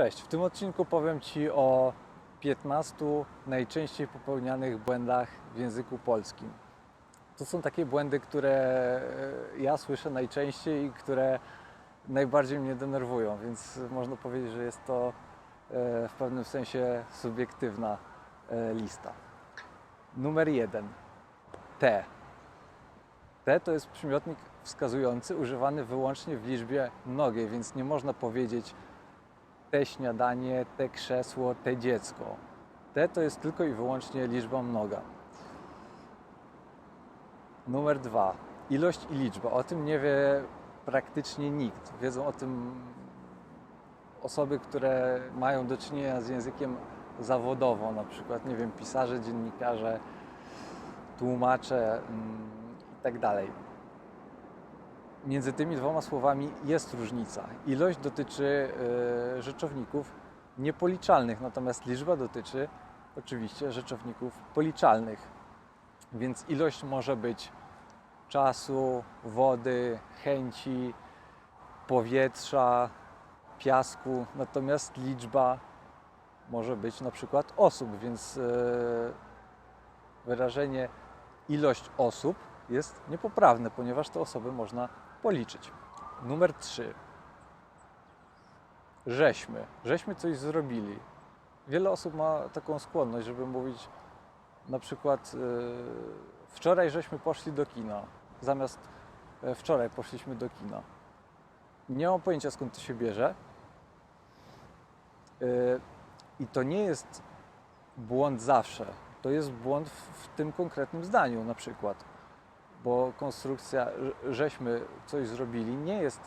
Cześć, w tym odcinku powiem Ci o 15 najczęściej popełnianych błędach w języku polskim. To są takie błędy, które e, ja słyszę najczęściej i które najbardziej mnie denerwują, więc można powiedzieć, że jest to e, w pewnym sensie subiektywna e, lista. Numer jeden. T. T to jest przymiotnik wskazujący używany wyłącznie w liczbie mnogiej, więc nie można powiedzieć te śniadanie, te krzesło, te dziecko. Te to jest tylko i wyłącznie liczba mnoga. Numer dwa. Ilość i liczba. O tym nie wie praktycznie nikt. Wiedzą o tym osoby, które mają do czynienia z językiem zawodowo, na przykład, nie wiem, pisarze, dziennikarze, tłumacze mm, i tak. Między tymi dwoma słowami jest różnica. Ilość dotyczy y, rzeczowników niepoliczalnych, natomiast liczba dotyczy oczywiście rzeczowników policzalnych. Więc ilość może być czasu, wody, chęci, powietrza, piasku, natomiast liczba może być na przykład osób, więc y, wyrażenie ilość osób jest niepoprawne, ponieważ te osoby można policzyć. Numer 3. Żeśmy. Żeśmy coś zrobili. Wiele osób ma taką skłonność, żeby mówić na przykład yy, wczoraj żeśmy poszli do kina, zamiast e, wczoraj poszliśmy do kina. Nie mam pojęcia skąd to się bierze. Yy, I to nie jest błąd zawsze. To jest błąd w, w tym konkretnym zdaniu na przykład bo konstrukcja, żeśmy coś zrobili, nie jest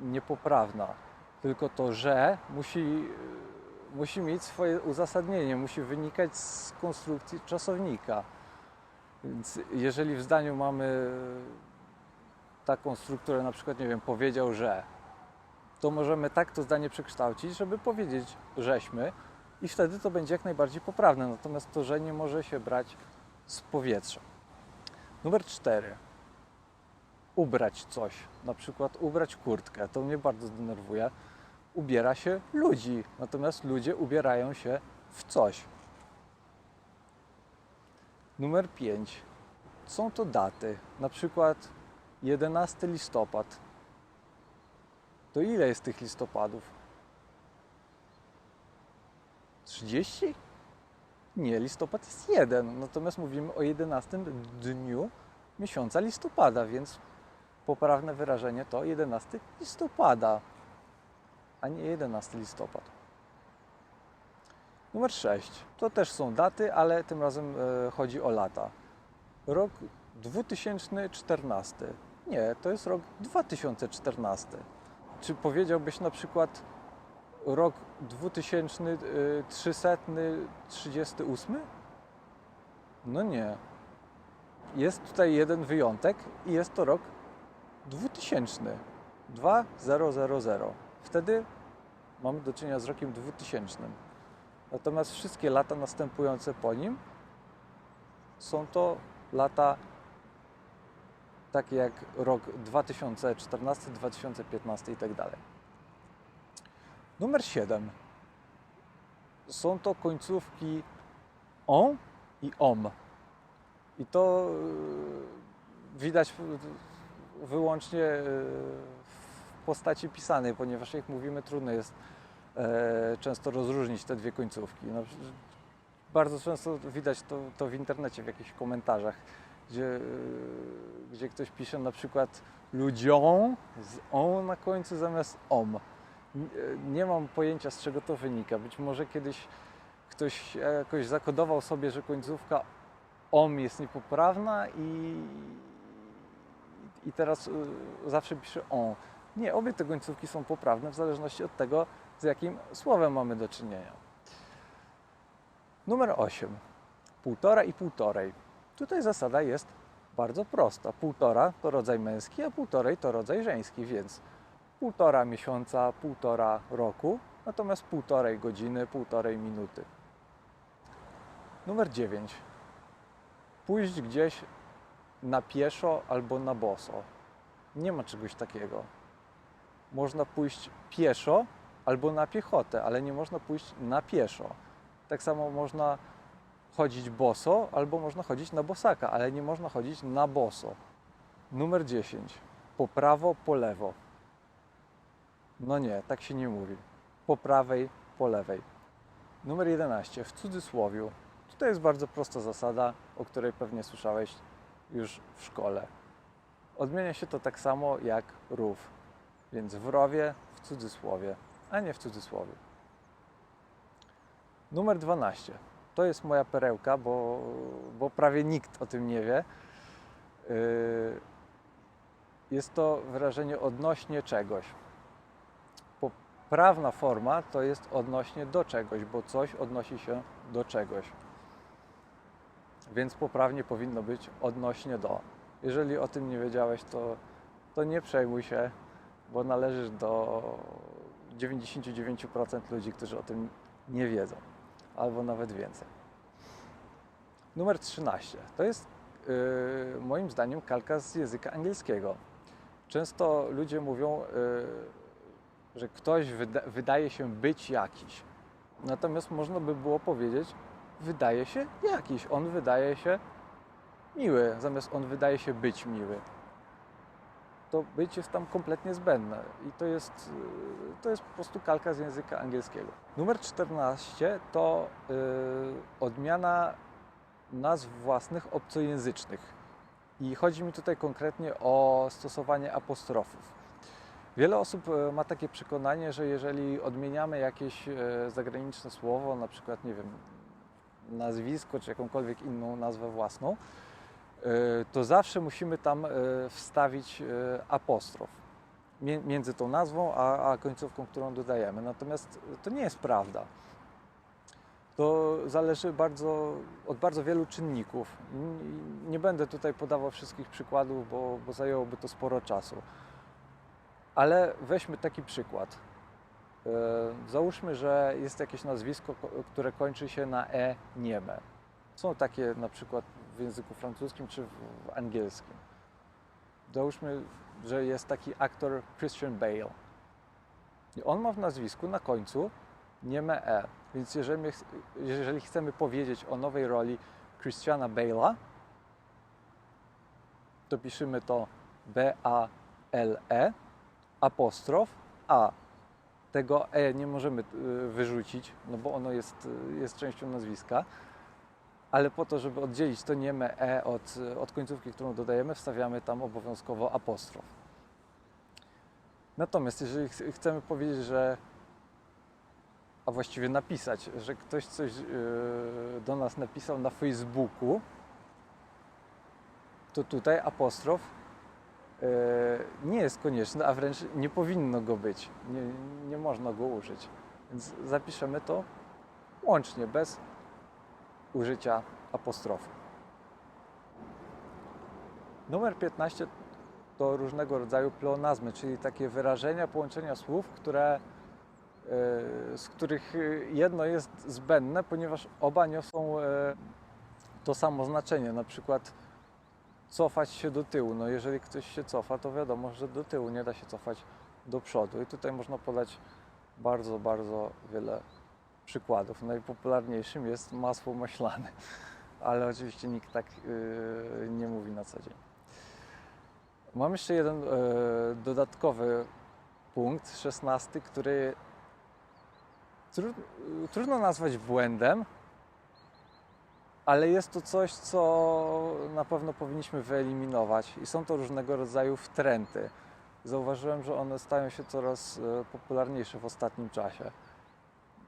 niepoprawna, tylko to, że musi, musi mieć swoje uzasadnienie, musi wynikać z konstrukcji czasownika. Więc jeżeli w zdaniu mamy taką strukturę, na przykład, nie wiem, powiedział, że, to możemy tak to zdanie przekształcić, żeby powiedzieć, żeśmy, i wtedy to będzie jak najbardziej poprawne. Natomiast to, że nie może się brać z powietrza. Numer cztery. Ubrać coś. Na przykład ubrać kurtkę. To mnie bardzo denerwuje. Ubiera się ludzi, natomiast ludzie ubierają się w coś. Numer 5. Są to daty. Na przykład 11 listopad. To ile jest tych listopadów? 30? Nie, listopad jest jeden, natomiast mówimy o 11 dniu miesiąca listopada, więc poprawne wyrażenie to 11 listopada, a nie 11 listopad. Numer 6. To też są daty, ale tym razem e, chodzi o lata. Rok 2014. Nie, to jest rok 2014. Czy powiedziałbyś na przykład rok 2338? No nie. Jest tutaj jeden wyjątek i jest to rok 2000. 2000. Wtedy mamy do czynienia z rokiem 2000. Natomiast wszystkie lata następujące po nim są to lata takie jak rok 2014, 2015 i tak dalej. Numer 7. Są to końcówki on i om. I to y, widać wyłącznie y, w postaci pisanej, ponieważ jak mówimy, trudno jest e, często rozróżnić te dwie końcówki. No, bardzo często widać to, to w internecie, w jakichś komentarzach, gdzie, y, gdzie ktoś pisze na przykład ludziom z on na końcu zamiast om nie mam pojęcia z czego to wynika. Być może kiedyś ktoś jakoś zakodował sobie, że końcówka om jest niepoprawna i, i teraz y, zawsze pisze on. Nie, obie te końcówki są poprawne w zależności od tego, z jakim słowem mamy do czynienia. Numer 8. Półtora i półtorej. Tutaj zasada jest bardzo prosta. Półtora to rodzaj męski, a półtorej to rodzaj żeński, więc półtora miesiąca, półtora roku, natomiast półtorej godziny, półtorej minuty. Numer 9. Pójść gdzieś na pieszo albo na boso. Nie ma czegoś takiego. Można pójść pieszo albo na piechotę, ale nie można pójść na pieszo. Tak samo można chodzić boso, albo można chodzić na bosaka, ale nie można chodzić na boso. Numer 10. Po prawo, po lewo. No nie, tak się nie mówi. Po prawej, po lewej. Numer 11. W cudzysłowiu. Tutaj jest bardzo prosta zasada, o której pewnie słyszałeś już w szkole. Odmienia się to tak samo jak rów, więc w rowie w cudzysłowie, a nie w cudzysłowie. Numer 12. To jest moja perełka, bo, bo prawie nikt o tym nie wie. Yy, Jest to wyrażenie odnośnie czegoś. Poprawna forma to jest odnośnie do czegoś, bo coś odnosi się do czegoś. Więc poprawnie powinno być odnośnie do. Jeżeli o tym nie wiedziałeś, to, to nie przejmuj się, bo należysz do 99% ludzi, którzy o tym nie wiedzą, albo nawet więcej. Numer 13. To jest yy, moim zdaniem kalka z języka angielskiego. Często ludzie mówią, yy, że ktoś wyda wydaje się być jakiś. Natomiast można by było powiedzieć, wydaje się jakiś. On wydaje się miły, zamiast on wydaje się być miły. To być jest tam kompletnie zbędne i to jest, yy, to jest po prostu kalka z języka angielskiego. Numer 14 to yy, odmiana nazw własnych obcojęzycznych. I chodzi mi tutaj konkretnie o stosowanie apostrofów. Wiele osób e, ma takie przekonanie, że jeżeli odmieniamy jakieś e, zagraniczne słowo, na przykład, nie wiem, nazwisko czy jakąkolwiek inną nazwę własną, e, to zawsze musimy tam wstawić apostrof między tą nazwą a, końcówką, którą dodajemy. Natomiast to nie jest prawda. To zależy bardzo, od bardzo wielu czynników. Nie będę tutaj podawał wszystkich przykładów, bo, bo zajęłoby to sporo czasu. Ale weźmy taki przykład. E, Załóżmy, że jest jakieś nazwisko, ko- które kończy się na e nieme. Są takie na przykład w języku francuskim czy w angielskim. Załóżmy, że jest taki aktor Christian Bale. I on ma w nazwisku na końcu nieme e. Więc jeżeli, jeżeli chcemy powiedzieć o nowej roli Christiana Bale'a, to piszemy to B-A-L-E apostrof A. Tego E nie możemy y, wyrzucić, no bo ono jest, y, jest częścią nazwiska. Ale po to, żeby oddzielić to nieme E od, od końcówki, którą dodajemy, wstawiamy tam obowiązkowo apostrof. Natomiast jeżeli ch- chcemy powiedzieć, że a właściwie napisać, że ktoś coś do nas napisał na Facebooku, to tutaj apostrof nie jest konieczny, a wręcz nie powinno go być. Nie, nie można go użyć. Więc zapiszemy to łącznie, bez użycia apostrofu. Numer 15 to różnego rodzaju pleonazmy, czyli takie wyrażenia, połączenia słów, które e, z których e, jedno jest zbędne, ponieważ oba niosą e, to samo znaczenie. Na przykład cofać się do tyłu. No jeżeli ktoś się cofa, to wiadomo, że do tyłu nie da się cofać do przodu. I tutaj można podać bardzo, bardzo wiele przykładów. Najpopularniejszym jest masło maślane, ale oczywiście nikt tak e, nie mówi na co dzień. Mam jeszcze jeden e, dodatkowy punkt, szesnasty, który tru, trudno nazwać błędem, ale jest to coś, co na pewno powinniśmy wyeliminować i są to różnego rodzaju wtręty. Zauważyłem, że one stają się coraz e, popularniejsze w ostatnim czasie.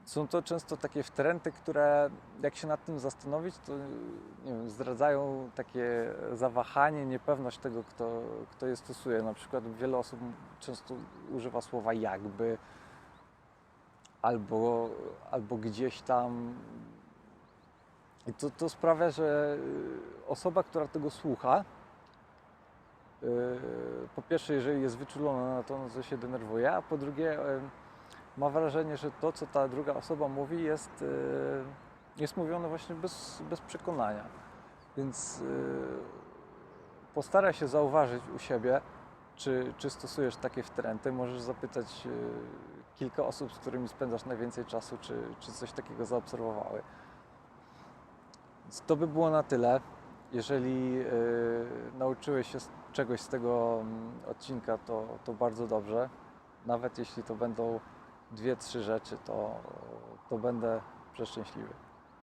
Są to często takie wtręty, które jak się nad tym zastanowić, to nie wiem, zdradzają takie zawahanie, niepewność tego, kto, kto je stosuje. Na przykład wiele osób często używa słowa jakby, albo, albo gdzieś tam. I to, to sprawia, że osoba, która tego słucha, yy, po pierwsze, jeżeli jest wyczulona na to, no to się denerwuje, a po drugie, yy, ma wrażenie, że to, co ta druga osoba mówi, jest, jest mówione właśnie bez, bez przekonania. Więc postaraj się zauważyć u siebie, czy, czy stosujesz takie wtręty. Możesz zapytać kilka osób, z którymi spędzasz najwięcej czasu, czy, czy coś takiego zaobserwowały. To by było na tyle. Jeżeli yy, nauczyłeś się czegoś z tego mm, odcinka, to, to bardzo dobrze. Nawet jeśli to będą dwie, trzy rzeczy, to, to będę przeszczęśliwy.